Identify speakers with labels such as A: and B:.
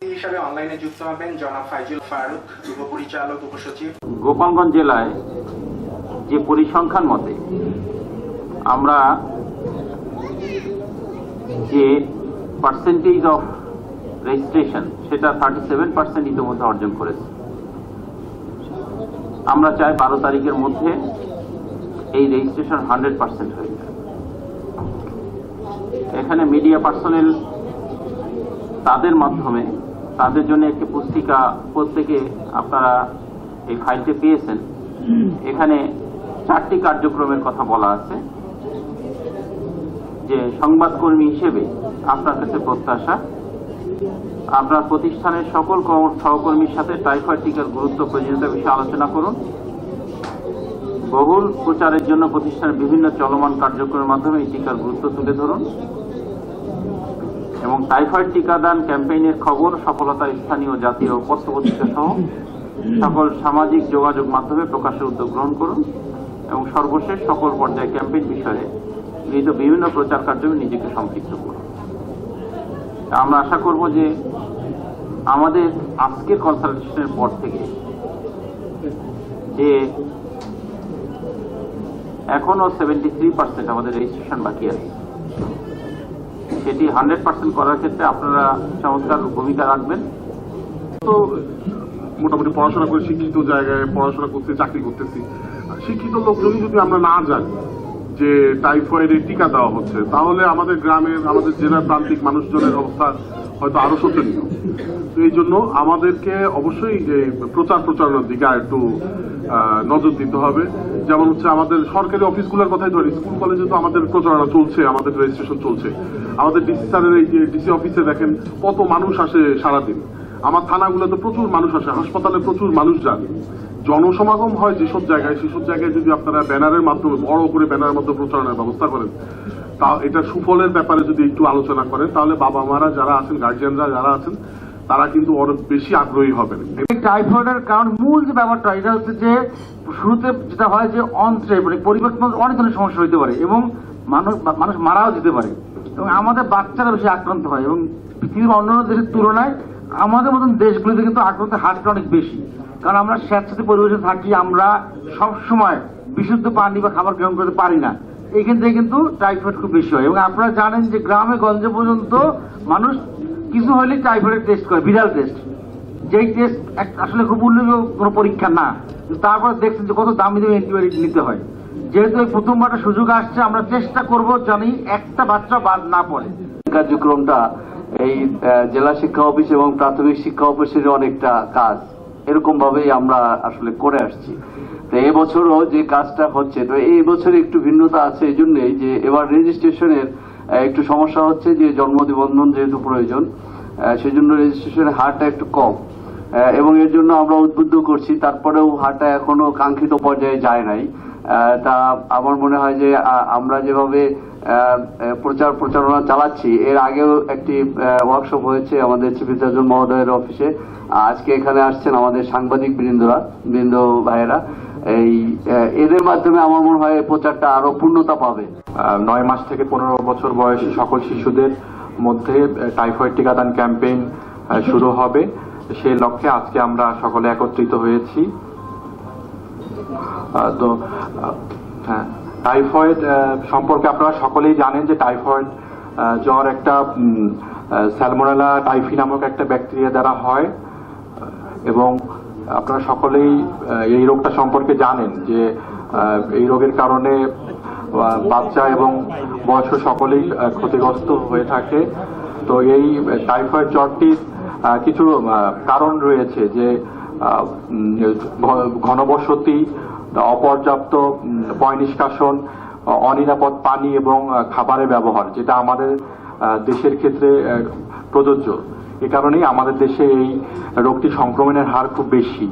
A: হিসাবে অনলাইনে যুক্ত হবেন জনাব ফাইজুল ফারুক, যুব পরিচালক, উপসচিব।
B: গোপালগঞ্জ জেলায় যে পরিসংখ্যান মতে আমরা যে পার্সেন্টেজ অফ রেজিস্ট্রেশন সেটা থার্টি সেভেন পার্সেন্ট ইতিমধ্যে অর্জন করেছে। আমরা চাই বারো তারিখের মধ্যে এই রেজিস্ট্রেশন হান্ড্রেড পার্সেন্ট হয়ে যায়। এখানে মিডিয়া পার্সোনেল তাদের মাধ্যমে তাদের জন্য একটি পুস্তিকা প্রত্যেকে আপনারা এই ফাইলটি পেয়েছেন। এখানে চারটি কার্যক্রমের কথা বলা আছে। যে সংবাদকর্মী হিসেবে আপনার কাছে প্রত্যাশা, আপনার প্রতিষ্ঠানের সকল কর্ম- সহকর্মীর সাথে টাইফয়েড টিকার গুরুত্ব প্রয়োজনীয়তা বিষয়ে আলোচনা করুন। বহুল প্রচারের জন্য প্রতিষ্ঠানের বিভিন্ন চলমান কার্যক্রমের মাধ্যমে এই টিকার গুরুত্ব তুলে ধরুন। এবং টাইফয়েড টিকাদান ক্যাম্পেইনের খবর, সফলতা স্থানীয় জাতীয় পত্রপত্রিকা সহ সকল সামাজিক যোগাযোগ মাধ্যমে প্রকাশের উদ্যোগ গ্রহণ করুন এবং সর্বশেষ সকল পর্যায়ে ক্যাম্পেইন বিষয়ে গৃহীত বিভিন্ন প্রচার কার্যক্রমে নিজেকে সম্পৃক্ত করুন। আমরা আশা করব যে আমাদের আজকের কনসালটেশনের পর থেকে যে এখনও সেভেন্টি থ্রি পার্সেন্ট আমাদের রেজিস্ট্রেশন বাকি আছে। সেটি হান্ড্রেড পার্সেন্ট করার ক্ষেত্রে আপনারা চমৎকার ভূমিকা রাখবেন।
C: তো মোটামুটি পড়াশোনা করে শিক্ষিত জায়গায় পড়াশোনা করতে, চাকরি করতেছি। শিক্ষিত লোকজনই যদি আমরা না জানি যে টাইফয়েডের টিকা দেওয়া হচ্ছে, তাহলে আমাদের গ্রামের, আমাদের জেলার প্রান্তিক মানুষজনের অবস্থা হয়তো আরও শোচনীয় তো এই জন্য আমাদেরকে অবশ্যই প্রচার প্রচারণার দিকে আর একটু নজর দিতে হবে। যেমন হচ্ছে আমাদের সরকারি অফিসগুলোর কথাই ধরি, স্কুল কলেজে তো আমাদের প্রচারণা চলছে, আমাদের রেজিস্ট্রেশন চলছে। আমাদের ডিসি স্যারের এই যে ডিসি অফিসে দেখেন কত মানুষ আসে সারাদিন। আমার থানাগুলোতে প্রচুর মানুষ আসে, হাসপাতালে প্রচুর মানুষ যান। জনসমাগম হয় যেসব জায়গায়, সেসব জায়গায় যদি আপনারা ব্যানারের মাধ্যমে, বড় করে ব্যানারের মাধ্যমে প্রচারণার ব্যবস্থা করেন এটা সুফলের ব্যাপারে যদি একটু আলোচনা করেন, তাহলে বাবা মারা যারা আছেন গার্জিয়ানরা যারা আছেন, তারা কিন্তু অনেক বেশি আগ্রহী হবেন।
D: টাইফয়েডের কারণ মূল যে ব্যাপারটা, এটা হচ্ছে যে শুরুতে যেটা হয় যে অন্ত্রে মানে পরিবেশ অনেক ধরনের সমস্যা হতে পারে এবং মানুষ মানুষ মারাও যেতে পারে। এবং আমাদের বাচ্চারা বেশি আক্রান্ত হয় এবং পৃথিবীর অন্যান্য দেশের তুলনায় আমাদের মতন দেশগুলিতে কিন্তু আক্রান্তের হারটা অনেক বেশি। কারণ আমরা স্যাঁতস্যাঁতে পরিবেশে থাকি, আমরা সব সময় বিশুদ্ধ পানি বা খাবার গ্রহণ করতে পারি না। এখান থেকে কিন্তু টাইফয়েড খুব বেশি হয়। এবং আপনারা জানেন যে গ্রামে, গঞ্জে পর্যন্ত মানুষ কিছু হলে টাইফয়েডের টেস্ট করে বিড়াল টেস্ট যেই টেস্ট আসলে খুব উল্লেখযোগ্য কোনো পরীক্ষা না। তারপর দেখছেন যে কত দামি দামি অ্যান্টিবায়োটিক নিতে হয়। যেহেতু এই প্রথমবার সুযোগ আসছে, আমরা চেষ্টা করব জানি একটা বাচ্চা বাদ না পড়ে।
E: কার্যক্রমটা এই জেলা শিক্ষা অফিস এবং প্রাথমিক শিক্ষা অফিসের অনেকটা কাজ। এরকম ভাবেই আমরা আসলে করে আসছি। এবছরও যে কাজটা হচ্ছে, তো এই বছর একটু ভিন্নতা আছে এই জন্যই যে এবার রেজিস্ট্রেশনের একটু সমস্যা হচ্ছে যে জন্ম নিবন্ধন যেহেতু প্রয়োজন সেই জন্য রেজিস্ট্রেশনের হারটা একটু কম। এবং এর জন্য আমরা উদ্বুদ্ধ করছি, তারপরেও হারটা এখনও কাঙ্ক্ষিত পর্যায়ে যায় নাই। তা আমার মনে হয় যে আমরা যেভাবে প্রচার প্রচারণা চালাচ্ছি, এর আগেও একটি ওয়ার্কশপ হয়েছে আমাদের চিফ সার্জন মহোদয়ের অফিসে আজকে এখানে আসছেন আমাদের সাংবাদিক বৃন্দরা, বৃন্দ ভাইয়েরা। এই এদের মাধ্যমে আমার মনে হয় প্রচারটা আরও পূর্ণতা পাবে।
F: নয় মাস থেকে পনেরো বছর বয়সী সকল শিশুদের মধ্যে টাইফয়েড টিকাদান ক্যাম্পেইন শুরু হবে। সেই লক্ষ্যে আজকে আমরা সকলে একত্রিত হয়েছি। তো হ্যাঁ টাইফয়েড সম্পর্কে আপনারা সকলেই জানেন যে টাইফয়েড জ্বর একটা স্যালমোনেলা টাইফি নামক একটা ব্যাকটেরিয়া দ্বারা হয়। এবং আপনারা সকলেই এই রোগটা সম্পর্কে জানেন যে এই রোগের কারণে বাচ্চা এবং বয়স্ক সকলেই ক্ষতিগ্রস্ত হয়ে থাকে। তো এই টাইফয়েড জ্বরটির কিছু কারণ রয়েছে যে ঘনবসতি, অপর্যাপ্ত পয় নিষ্কাশন অনিরাপদ পানি এবং খাবারের ব্যবহার, যেটা আমাদের দেশের ক্ষেত্রে প্রযোজ্য। এ কারণেই আমাদের দেশে এই রোগটি সংক্রমণের হার খুব বেশি।